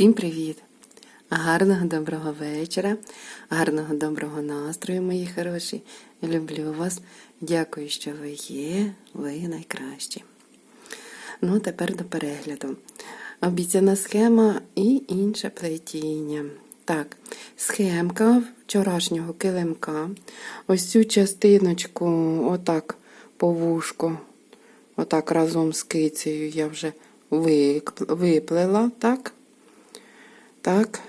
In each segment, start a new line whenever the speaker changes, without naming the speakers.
Всім привіт! Гарного доброго вечора, гарного доброго настрою, мої хороші. Люблю вас. Дякую, що ви є. Ви найкращі. Ну, тепер до перегляду. Обіцяна схема і інше плетіння. Так, схемка вчорашнього килимка. Ось цю частиночку, отак, по вушку, отак разом з кицею я вже виплела, так? Так.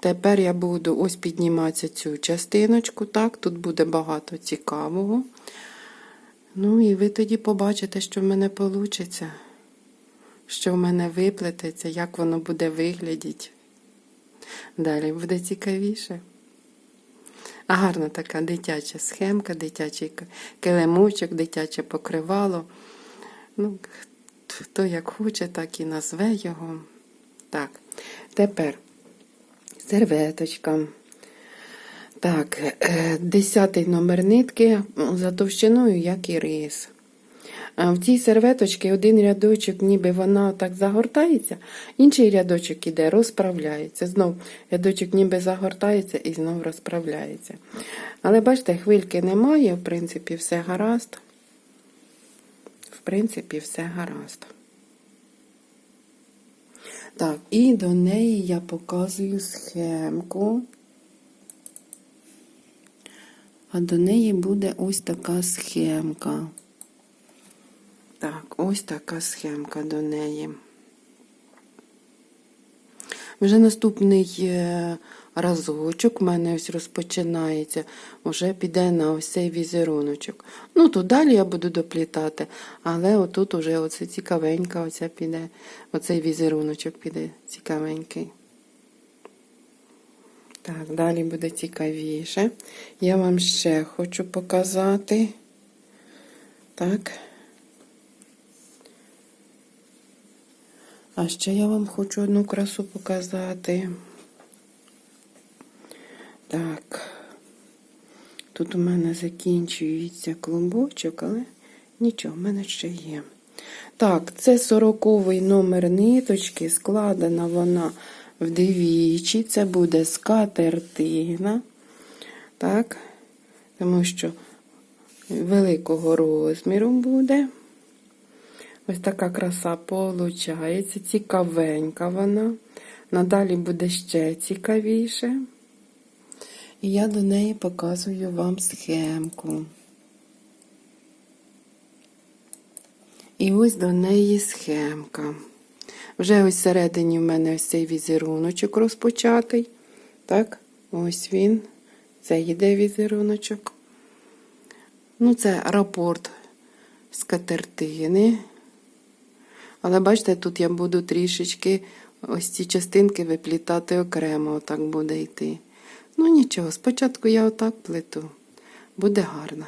Тепер я буду ось підніматися цю частиночку, так, тут буде багато цікавого. Ну і ви тоді побачите, що в мене вийде, що в мене виплететься, як воно буде виглядіти. Далі буде цікавіше. А гарна така дитяча схемка, дитячий килимочок, дитяче покривало. Ну, хто як хоче, так і назве його. Так, тепер серветочка. Так, е, десятий номер нитки за товщиною, як і рис. В цій серветочці один рядочок, ніби вона так загортається, інший рядочок іде, розправляється. Знов рядочок ніби загортається і знов розправляється. Але бачите, хвильки немає, в принципі, все гаразд. В принципі, все гаразд. Так, і до неї я показую схемку. А до неї буде ось така схемка. Так, ось така схемка до неї. Вже наступний е, разочок в мене ось розпочинається, вже піде на ось цей візеруночок. Ну, тут далі я буду доплітати, але отут уже оце цікавенька, оця піде, оцей візеруночок піде цікавенький. Так, далі буде цікавіше. Я вам ще хочу показати. Так. А ще я вам хочу одну красу показати. Так. Тут у мене закінчується клубочок, але нічого, в мене ще є. Так, це сороковий номер ниточки, складена вона вдвічі. Це буде скатертина. Так, тому що великого розміру буде. Ось така краса получається. Цікавенька вона. Надалі буде ще цікавіше. І я до неї показую вам схемку. І ось до неї схемка. Вже ось всередині в мене ось цей візеруночок розпочатий. Так, ось він. Це йде візеруночок. Ну, це рапорт з катертини. Але бачите, тут я буду трішечки ось ці частинки виплітати окремо, отак буде йти. Ну нічого, спочатку я отак плету. Буде гарно.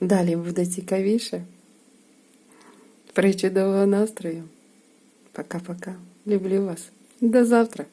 Далі буде цікавіше. Причудового настрою. Пока-пока. Люблю вас. До завтра.